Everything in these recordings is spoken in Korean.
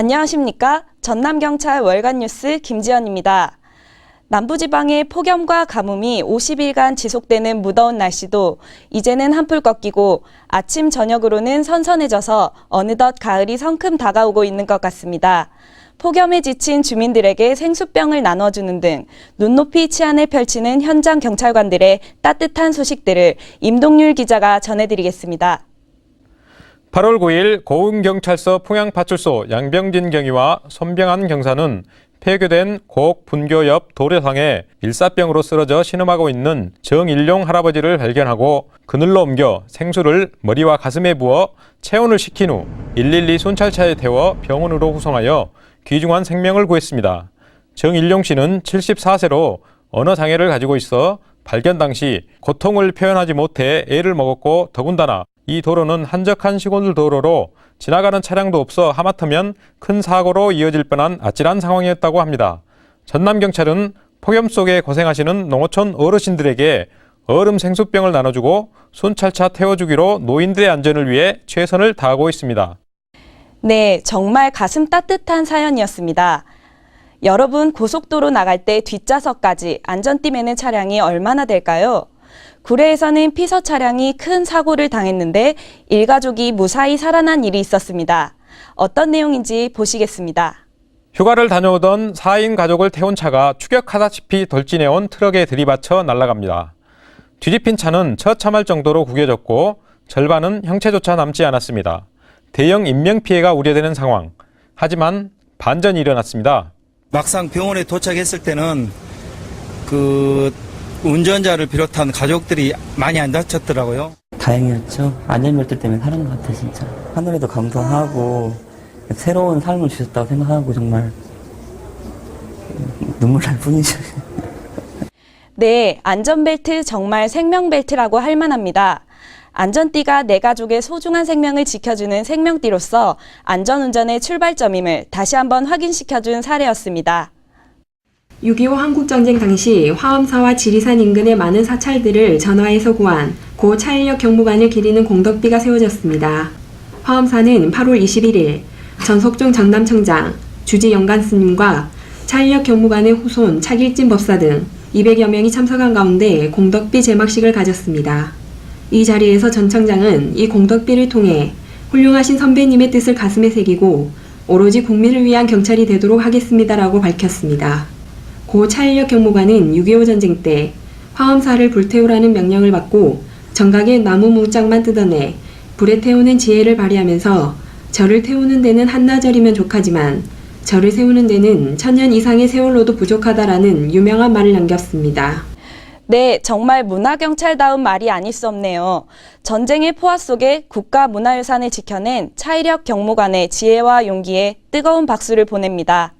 안녕하십니까? 전남경찰 월간 뉴스 김지연입니다. 남부지방의 폭염과 가뭄이 50일간 지속되는 무더운 날씨도 이제는 한풀 꺾이고 아침 저녁으로는 선선해져서 어느덧 가을이 성큼 다가오고 있는 것 같습니다. 폭염에 지친 주민들에게 생수병을 나눠주는 등 눈높이 치안을 펼치는 현장 경찰관들의 따뜻한 소식들을 임동률 기자가 전해드리겠습니다. 8월 9일 고흥경찰서 풍양파출소 양병진 경위와 손병한 경사는 폐교된 고옥 분교 옆 도로상에 일사병으로 쓰러져 신음하고 있는 정일용 할아버지를 발견하고 그늘로 옮겨 생수를 머리와 가슴에 부어 체온을 시킨 후112 순찰차에 태워 병원으로 후송하여 귀중한 생명을 구했습니다. 정일용 씨는 74세로 언어 장애를 가지고 있어 발견 당시 고통을 표현하지 못해 애를 먹었고 더군다나 이 도로는 한적한 시골 도로로 지나가는 차량도 없어 하마터면 큰 사고로 이어질 뻔한 아찔한 상황이었다고 합니다. 전남경찰은 폭염 속에 고생하시는 농어촌 어르신들에게 얼음 생수병을 나눠주고 순찰차 태워주기로 노인들의 안전을 위해 최선을 다하고 있습니다. 네, 정말 가슴 따뜻한 사연이었습니다. 여러분 고속도로 나갈 때 뒷좌석까지 안전띠 매는 차량이 얼마나 될까요? 구례에서는 피서 차량이 큰 사고를 당했는데 일가족이 무사히 살아난 일이 있었습니다. 어떤 내용인지 보시겠습니다. 휴가를 다녀오던 4인 가족을 태운 차가 추격하다시피 돌진해온 트럭에 들이받쳐 날아갑니다. 뒤집힌 차는 처참할 정도로 구겨졌고 절반은 형체조차 남지 않았습니다. 대형 인명피해가 우려되는 상황. 하지만 반전이 일어났습니다. 막상 병원에 도착했을 때는 그 운전자를 비롯한 가족들이 많이 안 다쳤더라고요. 다행이었죠. 안전벨트 때문에 살은 것 같아, 진짜. 하늘에도 감사하고, 새로운 삶을 주셨다고 생각하고, 정말, 눈물 날 뿐이죠. 네, 안전벨트 정말 생명벨트라고 할 만합니다. 안전띠가 내 가족의 소중한 생명을 지켜주는 생명띠로서 안전운전의 출발점임을 다시 한번 확인시켜준 사례였습니다. 6.25 한국전쟁 당시 화엄사와 지리산 인근의 많은 사찰들을 전화해서 구한 고 차일역 경무관을 기리는 공덕비가 세워졌습니다. 화엄사는 8월 21일 전석종 전남청장, 주지 영간 스님과 차일역 경무관의 후손 차길진 법사 등 200여 명이 참석한 가운데 공덕비 제막식을 가졌습니다. 이 자리에서 전 청장은 이 공덕비를 통해 훌륭하신 선배님의 뜻을 가슴에 새기고 오로지 국민을 위한 경찰이 되도록 하겠습니다라고 밝혔습니다. 고 차일역 경무관은 6.25 전쟁 때 화엄사를 불태우라는 명령을 받고 정각에 나무 뭉짝만 뜯어내 불에 태우는 지혜를 발휘하면서 절을 태우는 데는 한나절이면 족하지만 절을 세우는 데는 천년 이상의 세월로도 부족하다라는 유명한 말을 남겼습니다. 네, 정말 문화경찰다운 말이 아닐 수 없네요. 전쟁의 포화 속에 국가문화유산을 지켜낸 차이력 경무관의 지혜와 용기에 뜨거운 박수를 보냅니다.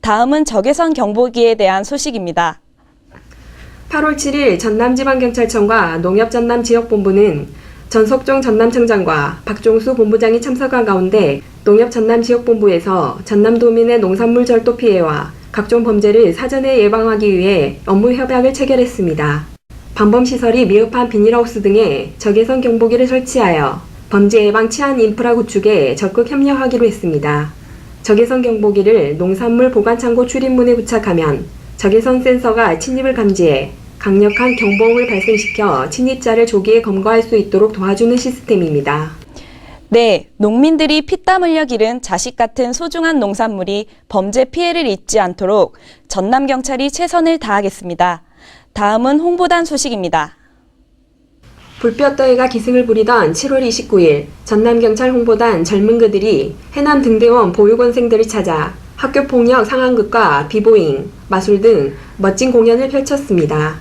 다음은 적외선 경보기에 대한 소식입니다. 8월 7일 전남지방경찰청과 농협전남지역본부는 전석종 전남청장과 박종수 본부장이 참석한 가운데 농협 전남지역본부에서 전남도민의 농산물 절도 피해와 각종 범죄를 사전에 예방하기 위해 업무 협약을 체결했습니다. 방범시설이 미흡한 비닐하우스 등에 적외선 경보기를 설치하여 범죄 예방 치안 인프라 구축에 적극 협력하기로 했습니다. 적외선 경보기를 농산물 보관창고 출입문에 부착하면 적외선 센서가 침입을 감지해 강력한 경보음을 발생시켜 침입자를 조기에 검거할 수 있도록 도와주는 시스템입니다. 네, 농민들이 피땀 흘려 기른 자식 같은 소중한 농산물이 범죄 피해를 입지 않도록 전남 경찰이 최선을 다하겠습니다. 다음은 홍보단 소식입니다. 불볕더위가 기승을 부리던 7월 29일 전남경찰 홍보단 젊은 그들이 해남 등대원 보육원생들을 찾아 학교 폭력 상황극과 비보잉, 마술 등 멋진 공연을 펼쳤습니다.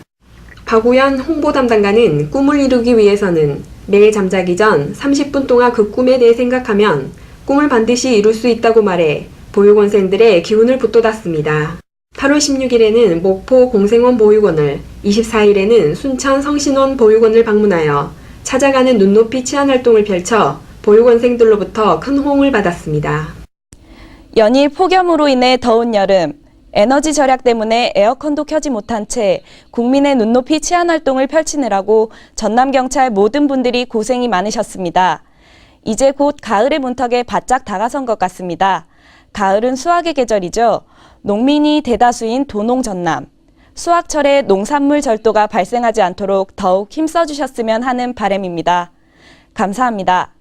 박우현 홍보 담당관은 꿈을 이루기 위해서는 매일 잠자기 전 30분 동안 그 꿈에 대해 생각하면 꿈을 반드시 이룰 수 있다고 말해 보육원생들의 기운을 북돋았습니다. 8월 16일에는 목포 공생원 보육원을, 24일에는 순천 성신원 보육원을 방문하여 찾아가는 눈높이 치안 활동을 펼쳐 보육원생들로부터 큰 호응을 받았습니다. 연일 폭염으로 인해 더운 여름, 에너지 절약 때문에 에어컨도 켜지 못한 채 국민의 눈높이 치안 활동을 펼치느라고 전남경찰 모든 분들이 고생이 많으셨습니다. 이제 곧 가을의 문턱에 바짝 다가선 것 같습니다. 가을은 수확의 계절이죠. 농민이 대다수인 도농 전남. 수확철에 농산물 절도가 발생하지 않도록 더욱 힘써 주셨으면 하는 바람입니다. 감사합니다.